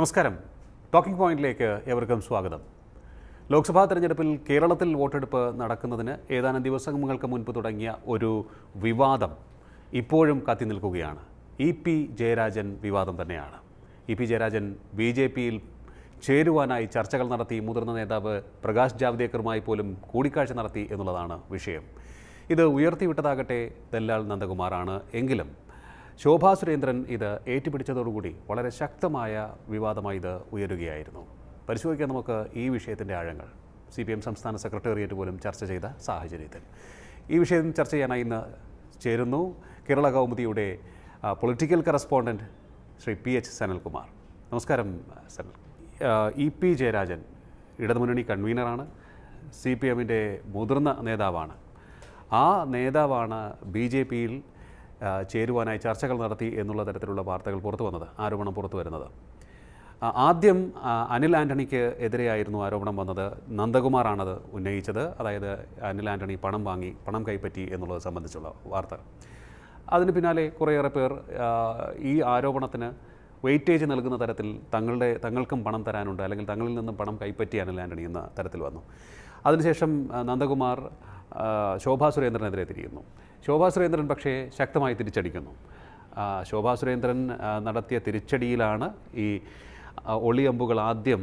നമസ്കാരം. ടോക്കിംഗ് പോയിന്റിലേക്ക് ഏവർക്കും സ്വാഗതം. ലോക്സഭാ തെരഞ്ഞെടുപ്പിൽ കേരളത്തിൽ വോട്ടെടുപ്പ് നടക്കുന്നതിന് ഏതാനും ദിവസങ്ങൾക്ക് മുൻപ് തുടങ്ങിയ ഒരു വിവാദം ഇപ്പോഴും കത്തി നിൽക്കുകയാണ്. ഇ പി ജയരാജൻ വിവാദം തന്നെയാണ്. E P Jayarajan B J പിയിൽ ചേരുവാനായി ചർച്ചകൾ നടത്തി മുതിർന്ന നേതാവ് പ്രകാശ് ജാവ്ദേക്കറുമായി പോലും കൂടിക്കാഴ്ച നടത്തി എന്നുള്ളതാണ് വിഷയം. ഇത് ഉയർത്തിവിട്ടതാകട്ടെ ദല്ലാൽ നന്ദകുമാറാണ്. എങ്കിലും ശോഭാ സുരേന്ദ്രൻ ഇത് ഏറ്റുപിടിച്ചതോടുകൂടി വളരെ ശക്തമായ വിവാദമായി ഇത് ഉയരുകയായിരുന്നു. പരിശോധിക്കാം നമുക്ക് ഈ വിഷയത്തിന്റെ ആഴങ്ങൾ സി പി എം സംസ്ഥാന സെക്രട്ടേറിയറ്റ് പോലും ചർച്ച ചെയ്ത സാഹചര്യത്തിൽ. ഈ വിഷയം ചർച്ച ചെയ്യാനായി ഇന്ന് ചേരുന്നു Kerala കൗമുദിയുടെ political correspondent Shri P H Sanalkumar. നമസ്കാരം സനൽ. ഇ പി ജയരാജൻ ഇടതുമുന്നണി കൺവീനറാണ് സി പി എമ്മിന്റെ മുതിർന്ന നേതാവാണ്. ആ നേതാവാണ് ബി ജെ പിയിൽ ചേരുവാനായി ചർച്ചകൾ നടത്തി എന്നുള്ള തരത്തിലുള്ള വാർത്തകൾ പുറത്തു വന്നത് ആരോപണം പുറത്തു വരുന്നത്. ആദ്യം അനിൽ ആന്റണിക്ക് എതിരെയായിരുന്നു ആരോപണം വന്നത്. നന്ദകുമാറാണത് ഉന്നയിച്ചത്. അതായത് അനിൽ ആന്റണി പണം വാങ്ങി പണം കൈപ്പറ്റി എന്നുള്ളത് സംബന്ധിച്ചുള്ള വാർത്ത. അതിന് പിന്നാലെ കുറേയേറെ പേർ ഈ ആരോപണത്തിന് വെയിറ്റേജ് നൽകുന്ന തരത്തിൽ തങ്ങളുടെ തങ്ങൾക്കും പണം തരാനുണ്ട് അല്ലെങ്കിൽ തങ്ങളിൽ നിന്നും പണം കൈപ്പറ്റി അനിൽ ആന്റണി എന്ന തരത്തിൽ വന്നു. അതിനുശേഷം നന്ദകുമാർ ശോഭാ സുരേന്ദ്രനെതിരെ തിരിയുന്നു. ശോഭാ സുരേന്ദ്രൻ പക്ഷേ ശക്തമായി തിരിച്ചടിക്കുന്നു. ശോഭാ സുരേന്ദ്രൻ നടത്തിയ തിരിച്ചടിയിലാണ് ഈ ഒളിയമ്പുകൾ ആദ്യം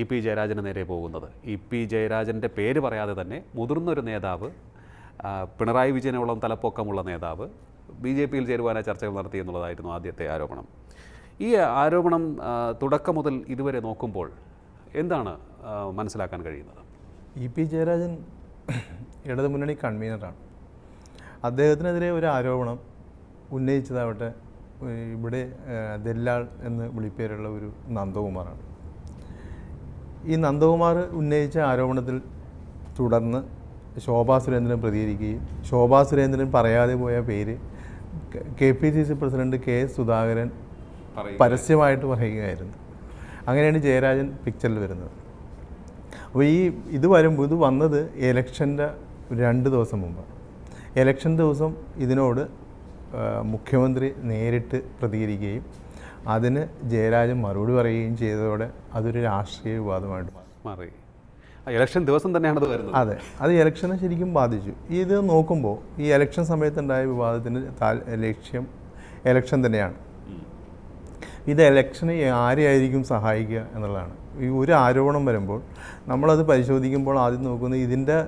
ഇ പി ജയരാജന് നേരെ പോകുന്നത്. ഇ പി ജയരാജന്റെ പേര് പറയാതെ തന്നെ മുതിർന്നൊരു നേതാവ് പിണറായി വിജയനോളം തലപ്പൊക്കമുള്ള നേതാവ് ബി ജെ പിയിൽ ചേരുവാനായി ചർച്ചകൾ നടത്തി എന്നുള്ളതായിരുന്നു ആദ്യത്തെ ആരോപണം. ഈ ആരോപണം തുടക്കം മുതൽ ഇതുവരെ നോക്കുമ്പോൾ എന്താണ് മനസ്സിലാക്കാൻ കഴിയുന്നത്? ഇ പി ജയരാജൻ ഇടതുമുന്നണി കൺവീനറാണ്. അദ്ദേഹത്തിനെതിരെ ഒരു ആരോപണം ഉന്നയിച്ചതാവട്ടെ ഇവിടെ ദല്ലാൾ എന്ന് വിളിപ്പേരുള്ള ഒരു നന്ദകുമാറാണ്. ഈ നന്ദകുമാർ ഉന്നയിച്ച ആരോപണത്തിൽ തുടർന്ന് ശോഭാ സുരേന്ദ്രൻ പ്രതികരിക്കുകയും ശോഭാ സുരേന്ദ്രൻ പറയാതെ പോയ പേര് K P C C president K Sudhakaran പരസ്യമായിട്ട് പറയുകയായിരുന്നു. അങ്ങനെയാണ് ജയരാജൻ പിക്ചറിൽ വരുന്നത്. അപ്പോൾ ഈ ഇത് വരുമ്പോൾ ഇത് വന്നത് എലക്ഷന്റെ രണ്ട് ദിവസം മുമ്പാണ് എലക്ഷൻ ദിവസം ഇതിനോട് മുഖ്യമന്ത്രി നേരിട്ട് പ്രതികരിക്കുകയും അതിന് ജയരാജൻ മറുപടി പറയുകയും ചെയ്തതോടെ അതൊരു രാഷ്ട്രീയ വിവാദമായിട്ട് മാറി. ഇലക്ഷൻ ദിവസം തന്നെയാണ് അത് വരുന്നത്. അതെ. അത് ഇലക്ഷനെ ശരിക്കും ബാധിച്ചു. ഇത് നോക്കുമ്പോൾ ഈ ഇലക്ഷൻ സമയത്തുണ്ടായ വിവാദത്തിന് ലക്ഷ്യം ഇലക്ഷൻ തന്നെയാണ്. ഇത് ഇലക്ഷന് ആരെയായിരിക്കും സഹായിക്കുക എന്നുള്ളതാണ്. ഈ ഒരു ആരോപണം വരുമ്പോൾ നമ്മളത് പരിശോധിക്കുമ്പോൾ ആദ്യം നോക്കുന്നത് ഇതിന്റെ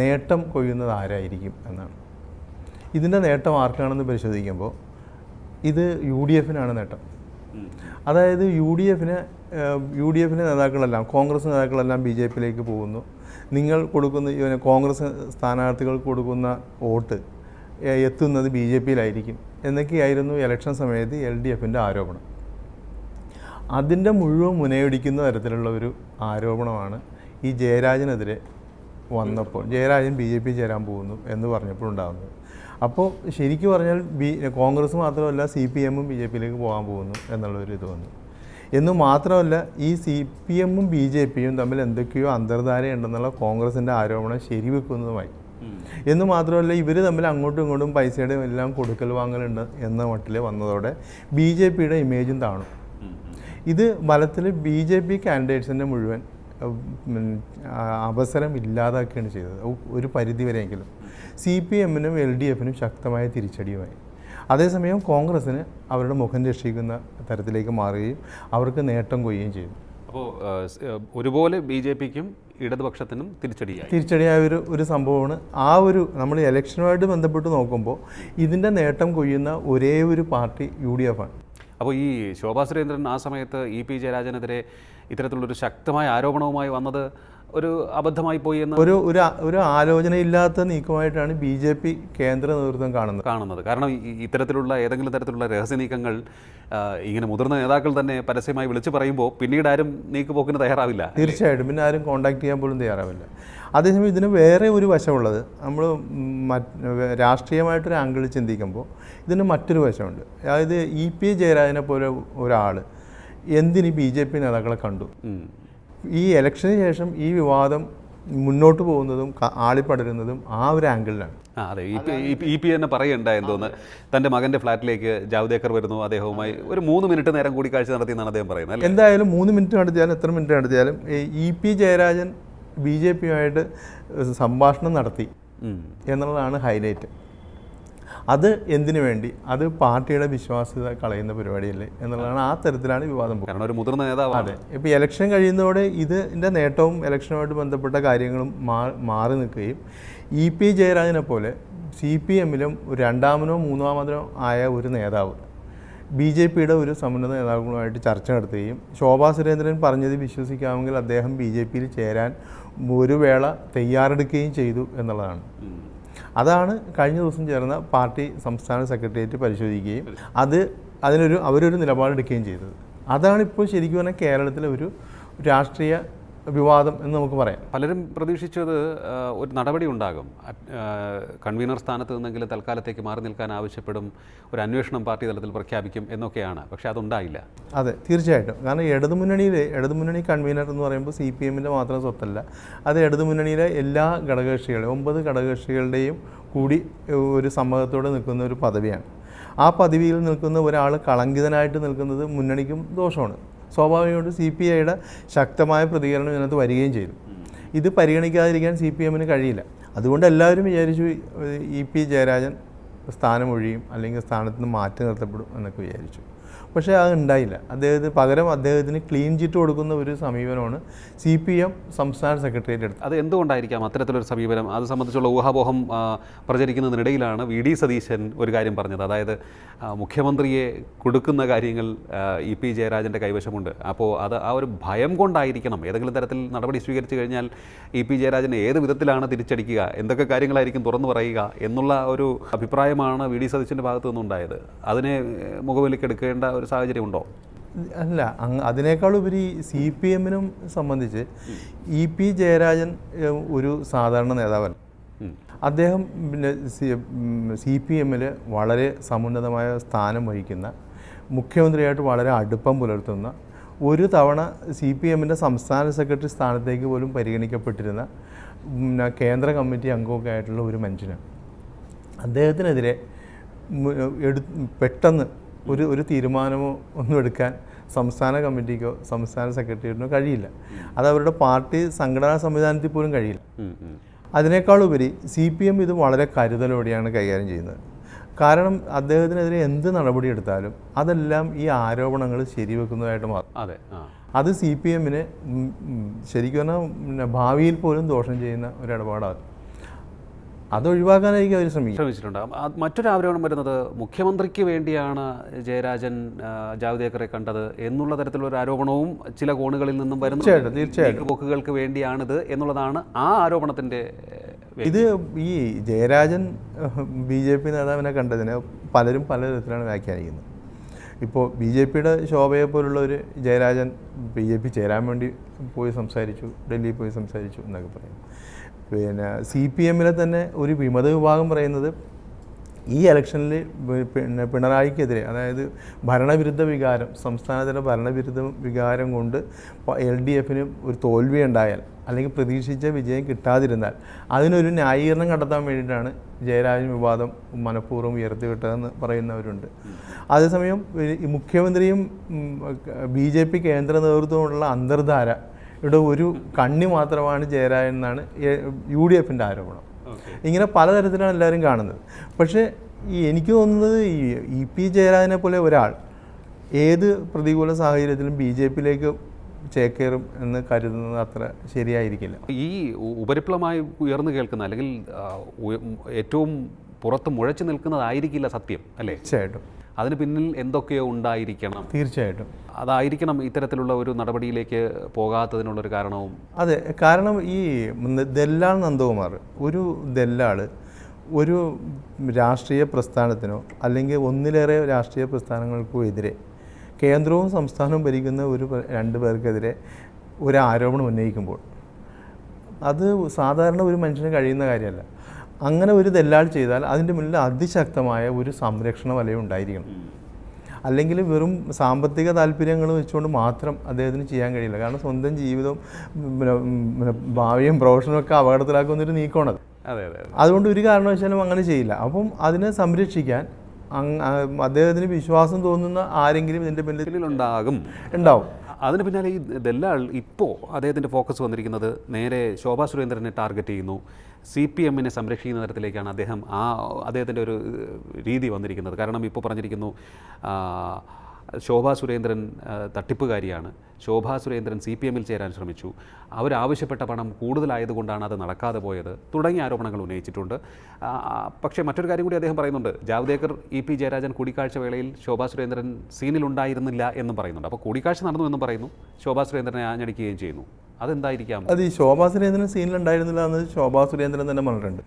നേട്ടം കൊയ്യുന്നത് ആരായിരിക്കും എന്നാണ്. ഇതിന്റെ നേട്ടം ആർക്കാണെന്ന് പരിശോധിക്കുമ്പോൾ ഇത് യു ഡി എഫിനാണ് നേട്ടം. അതായത് യു ഡി എഫിന് യു ഡി എഫിന്റെ നേതാക്കളെല്ലാം കോൺഗ്രസ് നേതാക്കളെല്ലാം ബി ജെ പിയിലേക്ക് പോകുന്നു. നിങ്ങൾ കൊടുക്കുന്ന ഇവന് കോൺഗ്രസ് സ്ഥാനാർത്ഥികൾക്ക് കൊടുക്കുന്ന വോട്ട് എത്തുന്നത് ബി ജെ പിയിലായിരിക്കും. എന്നൊക്കെയായിരുന്നു ഇലക്ഷൻ സമയത്ത് എൽ ഡി എഫിന്റെ ആരോപണം. അതിന്റെ മുഴുവൻ മുനയൊടിക്കുന്ന തരത്തിലുള്ള ഒരു ആരോപണമാണ് ഈ ജയരാജനെതിരെ വന്നപ്പോൾ ജയരാജൻ ബി ജെ പി ചേരാൻ പോകുന്നു എന്ന് പറഞ്ഞപ്പോൾ ഉണ്ടാകുന്നത്. അപ്പോൾ ശരിക്കും പറഞ്ഞാൽ ബി കോൺഗ്രസ് മാത്രമല്ല സി പി എമ്മും ബി ജെ പിയിലേക്ക് പോകാൻ പോകുന്നു എന്നുള്ളൊരു ഇത് വന്നു. എന്ന് മാത്രമല്ല ഈ സി പി എമ്മും ബി ജെ പിയും തമ്മിൽ എന്തൊക്കെയോ അന്തർധാരയുണ്ടെന്നുള്ള കോൺഗ്രസിന്റെ ആരോപണം ശരിവെക്കുന്നതുമായി. എന്ന് മാത്രമല്ല ഇവർ തമ്മിൽ അങ്ങോട്ടും ഇങ്ങോട്ടും പൈസയുടെ എല്ലാം കൊടുക്കൽ വാങ്ങലുണ്ട് എന്ന മട്ടിൽ വന്നതോടെ ബി ജെ പിയുടെ ഇമേജും താണു. ഇത് ഫലത്തിൽ ബി ജെ പി കാൻഡിഡേറ്റ്സിന്റെ മുഴുവൻ അവസരം ഇല്ലാതാക്കുകയാണ് ചെയ്തത്. ഒരു പരിധിവരെയെങ്കിലും. സി പി എമ്മിനും എൽ ഡി എഫിനും ശക്തമായ തിരിച്ചടിയുമായി. അതേസമയം കോൺഗ്രസ്സിന് അവരുടെ മുഖം രക്ഷിക്കുന്ന തരത്തിലേക്ക് മാറുകയും അവർക്ക് നേട്ടം കൊയ്യുകയും ചെയ്തു. അപ്പോൾ ഒരുപോലെ ബി ജെ പിക്കും ഇടതുപക്ഷത്തിനും തിരിച്ചടിയായി. തിരിച്ചടിയായ ഒരു ഒരു സംഭവമാണ്. ആ ഒരു നമ്മൾ ഇലക്ഷനുമായിട്ട് ബന്ധപ്പെട്ട് നോക്കുമ്പോൾ ഇതിന്റെ നേട്ടം കൊയ്യുന്ന ഒരേ ഒരു പാർട്ടി യു ഡി എഫ് ആണ്. അപ്പോൾ ഈ ശോഭാ സുരേന്ദ്രൻ ആ സമയത്ത് ഇ പി ജയരാജനെതിരെ ഇത്തരത്തിലുള്ളൊരു ശക്തമായ ആരോപണവുമായി വന്നത് ഒരു അബദ്ധമായി പോയി എന്ന് ഒരു ഒരു ഒരു ആലോചനയില്ലാത്ത നീക്കമായിട്ടാണ് ബി ജെ പി കേന്ദ്ര നേതൃത്വം കാണുന്നത്. കാണുന്നത്. കാരണം ഇത്തരത്തിലുള്ള ഏതെങ്കിലും തരത്തിലുള്ള രഹസ്യ നീക്കങ്ങൾ ഇങ്ങനെ മുതിർന്ന നേതാക്കൾ തന്നെ പരസ്യമായി വിളിച്ചു പറയുമ്പോൾ പിന്നീട് ആരും നീക്കുപോക്കിന് തയ്യാറാവില്ല. തീർച്ചയായിട്ടും. പിന്നെ ആരും കോണ്ടാക്ട് ചെയ്യാൻ പോലും തയ്യാറാവില്ല. അതേസമയം ഇതിന് വേറെ ഒരു വശമുള്ളത് നമ്മൾ രാഷ്ട്രീയമായിട്ടൊരു ആംഗിൾ ചിന്തിക്കുമ്പോൾ ഇതിന് മറ്റൊരു വശമുണ്ട്. അതായത് ഇ പി ജയരാജനെ പോലെ ഒരാൾ എന്തിന് ബി ജെ പി നേതാക്കളെ കണ്ടു? ഈ ഇലക്ഷന് ശേഷം ഈ വിവാദം മുന്നോട്ട് പോകുന്നതും ആളിപ്പടരുന്നതും ആ ഒരു ആംഗിളിലാണ്. ആ അതെ. ഇ പി തന്നെ പറയുണ്ടായെന്ന് തോന്നുന്നു. തന്റെ മകന്റെ ഫ്ലാറ്റിലേക്ക് ജാവ്ദേക്കർ വരുന്നു അദ്ദേഹവുമായി. ഒരു മൂന്ന് മിനിറ്റ് നേരം കൂടിക്കാഴ്ച നടത്തിയെന്നാണ് അദ്ദേഹം പറയുന്നത് എന്തായാലും മൂന്ന് മിനിറ്റ് നടത്തിയാലും എത്ര മിനിറ്റ് നടത്തിയാലും E P Jayarajan B J പിയുമായിട്ട് സംഭാഷണം നടത്തി എന്നുള്ളതാണ് ഹൈലൈറ്റ്. അത് എന്തിനു വേണ്ടി? അത് പാർട്ടിയുടെ വിശ്വാസ്യത കളയുന്ന പരിപാടിയല്ലേ എന്നുള്ളതാണ് ആ തരത്തിലാണ് വിവാദം കാരണം ഒരു മുതിർന്ന നേതാവ് അതെ. ഇപ്പോൾ ഇലക്ഷൻ കഴിയുന്നതോടെ ഇതിന്റെ നേട്ടവും ഇലക്ഷനുമായിട്ട് ബന്ധപ്പെട്ട കാര്യങ്ങളും മാറി നിൽക്കുകയും ഇ പി ജയരാജനെ പോലെ സി പി എമ്മിലും രണ്ടാമനോ മൂന്നാമതോ ആയ ഒരു നേതാവ് ബി ജെ പിയുടെ ഒരു സമുന്നത നേതാക്കളുമായിട്ട് ചർച്ച നടത്തുകയും ശോഭാ സുരേന്ദ്രൻ പറഞ്ഞത് വിശ്വസിക്കാമെങ്കിൽ അദ്ദേഹം ബി ജെ പിയിൽ ചേരാൻ ഒരു വേള തയ്യാറെടുക്കുകയും ചെയ്തു എന്നുള്ളതാണ്. അതാണ് കഴിഞ്ഞ ദിവസം ചേർന്ന പാർട്ടി സംസ്ഥാന സെക്രട്ടേറിയറ്റ് പരിശോധിക്കുകയും അത് അതിനൊരു അവരൊരു നിലപാടെടുക്കുകയും ചെയ്തത്. അതാണ് ഇപ്പോൾ ശരിക്കും പറഞ്ഞാൽ കേരളത്തിലെ ഒരു രാഷ്ട്രീയ വിവാദം എന്ന് നമുക്ക് പറയാം. പലരും പ്രതീക്ഷിച്ചത് ഒരു നടപടി ഉണ്ടാകും. കൺവീനർ സ്ഥാനത്ത് നിന്നെങ്കിലും തൽക്കാലത്തേക്ക് മാറി നിൽക്കാൻ ആവശ്യപ്പെടും ഒരു അന്വേഷണം പാർട്ടി തലത്തിൽ പ്രഖ്യാപിക്കും എന്നൊക്കെയാണ്. പക്ഷേ അതുണ്ടായില്ല. അതെ തീർച്ചയായിട്ടും. കാരണം ഇടതുമുന്നണിയിൽ ഇടതുമുന്നണി കൺവീനർ എന്ന് പറയുമ്പോൾ സി പി എമ്മിന്റെ മാത്രം സ്വത്തല്ല. അത് ഇടതുമുന്നണിയിലെ എല്ലാ ഘടകകക്ഷികളുടെയും ഒമ്പത് ഘടകകക്ഷികളുടെയും കൂടി ഒരു സമ്മതത്തോടെ നിൽക്കുന്ന ഒരു പദവിയാണ്. ആ പദവിയിൽ നിൽക്കുന്ന ഒരാൾ കളങ്കിതനായിട്ട് നിൽക്കുന്നത് മുന്നണിക്കും ദോഷമാണ്. സ്വാഭാവികമായിട്ടും സി പി ഐയുടെ ശക്തമായ പ്രതികരണം ഇതിനകത്ത് വരികയും ചെയ്തു. ഇത് പരിഗണിക്കാതിരിക്കാൻ സി പി എമ്മിന് കഴിയില്ല. അതുകൊണ്ട് എല്ലാവരും വിചാരിച്ചു ഇ പി ജയരാജൻ സ്ഥാനം ഒഴിയും അല്ലെങ്കിൽ സ്ഥാനത്ത് നിന്ന് മാറ്റി നിർത്തപ്പെടും എന്നൊക്കെ വിചാരിച്ചു. പക്ഷേ അത് ഉണ്ടായില്ല. അദ്ദേഹത്തിന് പകരം അദ്ദേഹത്തിന് ക്ലീൻ ചിറ്റ് കൊടുക്കുന്ന ഒരു സമീപനമാണ് സി പി എം സംസ്ഥാന സെക്രട്ടേറിയറ്റ് എടുത്തത് അത് എന്തുകൊണ്ടായിരിക്കാം അത്തരത്തിലൊരു സമീപനം? അത് സംബന്ധിച്ചുള്ള ഊഹാപോഹം പ്രചരിക്കുന്നതിനിടയിലാണ് വി ഡി സതീശൻ ഒരു കാര്യം പറഞ്ഞത്. അതായത് മുഖ്യമന്ത്രിയെ കൊടുക്കുന്ന കാര്യങ്ങൾ ഇ പി ജയരാജന്റെ കൈവശമുണ്ട്. അപ്പോൾ അത് ആ ഒരു ഭയം കൊണ്ടായിരിക്കണം. ഏതെങ്കിലും തരത്തിൽ നടപടി സ്വീകരിച്ചു കഴിഞ്ഞാൽ ഇ പി ജയരാജനെ ഏത് വിധത്തിലാണ് തിരിച്ചടിക്കുക? എന്തൊക്കെ കാര്യങ്ങളായിരിക്കും തുറന്നു പറയുക? എന്നുള്ള ഒരു അഭിപ്രായമാണ് വി ഡി സതീശന്റെ ഭാഗത്തു നിന്നുണ്ടായത്. അതിനെ മുഖവിലേക്ക് മുഖവിലേക്കെടുക്കേണ്ട ഒരു സാഹചര്യം ഉണ്ടോ? അല്ല ഉപരി സി പി എമ്മിനും സംബന്ധിച്ച് ഇ പി ജയരാജൻ ഒരു സാധാരണ നേതാവല്ല. അദ്ദേഹം പിന്നെ സി പി എമ്മിൽ വളരെ സമുന്നതമായ സ്ഥാനം വഹിക്കുന്ന മുഖ്യമന്ത്രിയായിട്ട് വളരെ അടുപ്പം പുലർത്തുന്ന ഒരു തവണ സി പി എമ്മിന്റെ സംസ്ഥാന സെക്രട്ടറി സ്ഥാനത്തേക്ക് പോലും പരിഗണിക്കപ്പെട്ടിരുന്ന പിന്നെ കേന്ദ്ര കമ്മിറ്റി അംഗമൊക്കെ ആയിട്ടുള്ള ഒരു മനുഷ്യനാണ്. അദ്ദേഹത്തിനെതിരെ എടു പെട്ടെന്ന് ഒരു ഒരു തീരുമാനമോ ഒന്നും എടുക്കാൻ സംസ്ഥാന കമ്മിറ്റിക്കോ സംസ്ഥാന സെക്രട്ടേറിയറ്റിനോ കഴിയില്ല. അത് അവരുടെ പാർട്ടി സംഘടനാ സംവിധാനത്തിൽ പോലും കഴിയില്ല. അതിനേക്കാളുപരി സി പി എം ഇത് വളരെ കരുതലോടെയാണ് കൈകാര്യം ചെയ്യുന്നത്. കാരണം അദ്ദേഹത്തിനെതിരെ എന്ത് നടപടി എടുത്താലും അതെല്ലാം ഈ ആരോപണങ്ങൾ ശരിവെക്കുന്നതായിട്ട് മാറും. അതെ അത് സി പി എമ്മിന് ശരിക്കും പറഞ്ഞാൽ ഭാവിയിൽ പോലും ദോഷം ചെയ്യുന്ന ഒരു ഇടപാടാണ്. അത് ഒഴിവാക്കാനായിരിക്കും അവർ ശ്രമിക്കും ശ്രമിച്ചിട്ടുണ്ടാകും മറ്റൊരു ആഗ്രഹം വരുന്നത് മുഖ്യമന്ത്രിക്ക് വേണ്ടിയാണ് ജയരാജൻ ജാവദേക്കറെ കണ്ടത് എന്നുള്ള തരത്തിലുള്ള ഒരു ആരോപണവും ചില കോണുകളിൽ നിന്നും തീർച്ചയായിട്ടും, തീർച്ചയായിട്ടും. വരുന്നു പോക്കുകൾക്ക് വേണ്ടിയാണിത് എന്നുള്ളതാണ് ആ ആരോപണത്തിന്റെ ഇത് ഈ ജയരാജൻ ബി ജെ പി നേതാവിനെ കണ്ടതിന് പലരും പല തരത്തിലാണ് വ്യാഖ്യാനിക്കുന്നത്. ഇപ്പോൾ ബി ജെ പിയുടെ ശോഭയെ പോലുള്ള ഒരു ജയരാജൻ ബി ജെ പി ചേരാൻ വേണ്ടി പോയി സംസാരിച്ചു ഡൽഹിയിൽ പോയി സംസാരിച്ചു എന്നൊക്കെ പറയും. പിന്നെ സി പി എമ്മിലെ തന്നെ ഒരു വിമത വിഭാഗം പറയുന്നത് ഈ ഇലക്ഷനിൽ പിന്നെ പിണറായിക്കെതിരെ അതായത് ഭരണവിരുദ്ധ വികാരം സംസ്ഥാനത്തിന്റെ ഭരണവിരുദ്ധ വികാരം കൊണ്ട് എൽ ഡി എഫിന് ഒരു തോൽവി ഉണ്ടായാൽ അല്ലെങ്കിൽ പ്രതീക്ഷിച്ച വിജയം കിട്ടാതിരുന്നാൽ അതിനൊരു ന്യായീകരണം കണ്ടെത്താൻ വേണ്ടിയിട്ടാണ് ജയരാജൻ വിവാദം മനഃപൂർവം ഉയർത്തിവിട്ടതെന്ന് പറയുന്നവരുണ്ട്. അതേസമയം മുഖ്യമന്ത്രിയും ബി ജെ പി കേന്ദ്ര നേതൃത്വമുള്ള അന്തർധാര ഇവിടെ ഒരു കണ്ണി മാത്രമാണ് ജയരാജൻ എന്നാണ് യു ഡി എഫിന്റെ ആരോപണം. ഇങ്ങനെ പലതരത്തിലാണ് എല്ലാവരും കാണുന്നത്. പക്ഷേ ഈ എനിക്ക് തോന്നുന്നത് ഈ ഇ പി ജയരാജനെ പോലെ ഒരാൾ ഏത് പ്രതികൂല സാഹചര്യത്തിലും ബി ജെ പിയിലേക്ക് ചേക്കേറും എന്ന് കരുതുന്നത് അത്ര ശരിയായിരിക്കില്ല. ഈ ഉപരിപ്ലമായി ഉപരിപ്ലവമായി ഉയർന്നു കേൾക്കുന്ന അല്ലെങ്കിൽ ഏറ്റവും പുറത്ത് മുഴച്ചു നിൽക്കുന്നതായിരിക്കില്ല സത്യം അല്ലേ? തീർച്ചയായിട്ടും. അതിന് പിന്നിൽ എന്തൊക്കെയോ ഉണ്ടായിരിക്കണം. തീർച്ചയായിട്ടും. അതായിരിക്കണം ഇത്തരത്തിലുള്ള ഒരു നടപടിയിലേക്ക് പോകാത്തതിനുള്ളൊരു കാരണവും. അതെ കാരണം ഈ ദല്ലാൾ നന്ദകുമാർ ഒരു ദല്ലാൾ ഒരു രാഷ്ട്രീയ പ്രസ്ഥാനത്തിനോ അല്ലെങ്കിൽ ഒന്നിലേറെ രാഷ്ട്രീയ പ്രസ്ഥാനങ്ങൾക്കോ എതിരെ കേന്ദ്രവും സംസ്ഥാനവും ഭരിക്കുന്ന ഒരു രണ്ട് പേർക്കെതിരെ ഒരു ആരോപണം ഉന്നയിക്കുമ്പോൾ അത് സാധാരണ ഒരു മനുഷ്യന് കഴിയുന്ന കാര്യമല്ല. അങ്ങനെ ഒരു ദല്ലാൾ ചെയ്താൽ അതിന്റെ മുന്നിൽ അതിശക്തമായ ഒരു സംരക്ഷണ വലയം ഉണ്ടായിരിക്കണം. അല്ലെങ്കിൽ വെറും സാമ്പത്തിക താല്പര്യങ്ങൾ വെച്ചുകൊണ്ട് മാത്രം അദ്ദേഹത്തിന് ചെയ്യാൻ കഴിയില്ല. കാരണം സ്വന്തം ജീവിതവും ഭാവിയും പ്രൊഫഷനും ഒക്കെ അപകടത്തിലാക്കുന്ന ഒരു നീക്കമാണത്. അതെ അതെ അതെ. അതുകൊണ്ട് ഒരു കാരണവശാലും അങ്ങനെ ചെയ്യില്ല. അപ്പം അതിനെ സംരക്ഷിക്കാൻ അദ്ദേഹത്തിന് വിശ്വാസം തോന്നുന്ന ആരെങ്കിലും ഇതിന്റെ പിന്നിൽ പിന്നിലുണ്ടാകും ഉണ്ടാവും. അതിന് പിന്നാലെ ഈ ദല്ലാൾ ഇപ്പോൾ അദ്ദേഹത്തിന്റെ ഫോക്കസ് വന്നിരിക്കുന്നത് നേരെ ശോഭാ സുരേന്ദ്രനെ ടാർഗറ്റ് ചെയ്യുന്നു. സി പി എമ്മിനെ സംരക്ഷിക്കുന്ന തരത്തിലേക്കാണ് അദ്ദേഹം ആ അദ്ദേഹത്തിന്റെ ഒരു രീതി വന്നിരിക്കുന്നത്. കാരണം ഇപ്പോൾ പറഞ്ഞിരിക്കുന്നു ശോഭാ സുരേന്ദ്രൻ തട്ടിപ്പുകാരിയാണ്. ശോഭാ സുരേന്ദ്രൻ സി പി എമ്മിൽ ചേരാൻ ശ്രമിച്ചു. അവരാവശ്യപ്പെട്ട പണം കൂടുതലായതുകൊണ്ടാണ് അത് നടക്കാതെ പോയത്. തുടങ്ങിയ ആരോപണങ്ങൾ ഉന്നയിച്ചിട്ടുണ്ട്. പക്ഷേ മറ്റൊരു കാര്യം കൂടി അദ്ദേഹം പറയുന്നുണ്ട്. ജാവ്ദേക്കർ ഇ പി ജയരാജൻ കൂടിക്കാഴ്ച വേളയിൽ ശോഭാ സുരേന്ദ്രൻ സീനിലുണ്ടായിരുന്നില്ല എന്നും പറയുന്നുണ്ട്. അപ്പോൾ കൂടിക്കാഴ്ച നടന്നു എന്നും പറയുന്നു. ശോഭാ സുരേന്ദ്രനെ ആഞ്ഞടിക്കുകയും ചെയ്യുന്നു. അതെന്തായിരിക്കാം? അത് ഈ ശോഭാ സുരേന്ദ്രൻ സീനിലുണ്ടായിരുന്നില്ല എന്ന് ശോഭാ സുരേന്ദ്രൻ തന്നെ പറഞ്ഞിട്ടുണ്ട്.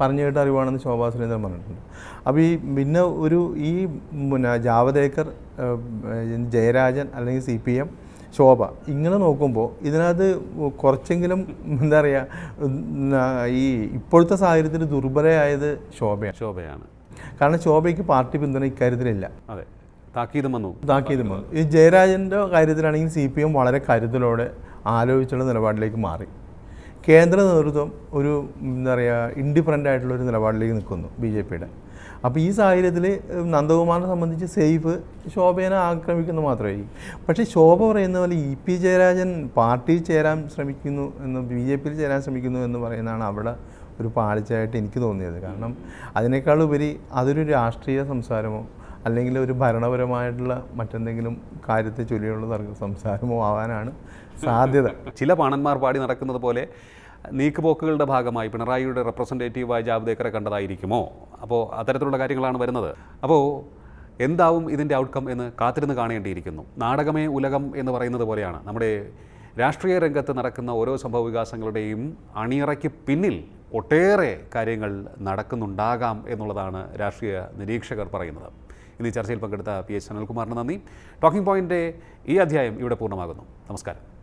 പറഞ്ഞു കേട്ട അറിവാണെന്ന് ശോഭാ സുരേന്ദ്രൻ പറഞ്ഞിട്ടുണ്ട്. അപ്പോൾ ഈ പിന്നെ ഒരു ഈ പിന്നെ ജാവദേക്കർ ജയരാജൻ അല്ലെങ്കിൽ സി പി എം ശോഭ ഇങ്ങനെ നോക്കുമ്പോൾ ഇതിനകത്ത് കുറച്ചെങ്കിലും എന്താ പറയുക ഈ ഇപ്പോഴത്തെ സാഹചര്യത്തിൽ ദുർബലയായത് ശോഭയാണ്. ശോഭയാണ്. കാരണം ശോഭയ്ക്ക് പാർട്ടി പിന്തുണ ഇക്കാര്യത്തിലില്ല. അതെ. താക്കീതും വന്നു. താക്കീതും വന്നു. ഈ ജയരാജന്റെ കാര്യത്തിലാണെങ്കിൽ സി പി എം വളരെ കരുതലോടെ ആലോചിച്ചുള്ള നിലപാടിലേക്ക് മാറി. കേന്ദ്ര നേതൃത്വം ഒരു എന്താ പറയുക ഇൻഡിഫറന്റ് ആയിട്ടുള്ള ഒരു നിലപാടിലേക്ക് നിൽക്കുന്നു ബി ജെ പിയുടെ. അപ്പോൾ ഈ സാഹചര്യത്തിൽ നന്ദകുമാറിനെ സംബന്ധിച്ച് സേഫ് ശോഭേനെ ആക്രമിക്കുന്നു മാത്രമായിരിക്കും പക്ഷേ ശോഭ പറയുന്ന പോലെ ഇ പി ജയരാജൻ പാർട്ടിയിൽ ചേരാൻ ശ്രമിക്കുന്നു എന്ന് ബി ജെ പിയിൽ ചേരാൻ ശ്രമിക്കുന്നു എന്ന് പറയുന്നതാണ് അവിടെ ഒരു പാളിച്ചയായിട്ട് എനിക്ക് തോന്നിയത്. കാരണം അതിനേക്കാളുപരി അതൊരു രാഷ്ട്രീയ സംസാരമോ അല്ലെങ്കിൽ ഒരു ഭരണപരമായിട്ടുള്ള മറ്റെന്തെങ്കിലും കാര്യത്തെ ചൊല്ലിയുള്ള തർക്ക സംസാരമോ ആവാനാണ് സാധ്യത. ചില പാണന്മാർ പാടി നടക്കുന്നത് പോലെ നീക്കുപോക്കുകളുടെ ഭാഗമായി പിണറായിയുടെ റെപ്രസെന്റേറ്റീവായ ജാവ്ദേക്കറെ കണ്ടതായിരിക്കുമോ? അപ്പോൾ അത്തരത്തിലുള്ള കാര്യങ്ങളാണ് വരുന്നത്. അപ്പോൾ എന്താവും ഇതിന്റെ ഔട്ട്കം എന്ന് കാത്തിരുന്ന് കാണേണ്ടിയിരിക്കുന്നു. നാടകമേ ഉലകം എന്ന് പറയുന്നത് പോലെയാണ്. നമ്മുടെ രാഷ്ട്രീയ രംഗത്ത് നടക്കുന്ന ഓരോ സംഭവ വികാസങ്ങളുടെയും അണിയറയ്ക്ക് പിന്നിൽ ഒട്ടേറെ കാര്യങ്ങൾ നടക്കുന്നുണ്ടാകാം എന്നുള്ളതാണ് രാഷ്ട്രീയ നിരീക്ഷകർ പറയുന്നത്. ഇന്ന് ചർച്ചയിൽ പങ്കെടുത്ത പി എച്ച് അനിൽകുമാറിന് നന്ദി. ടോക്കിംഗ് പോയിന്റ് ഈ അധ്യായം ഇവിടെ പൂർണമാകുന്നു. നമസ്കാരം.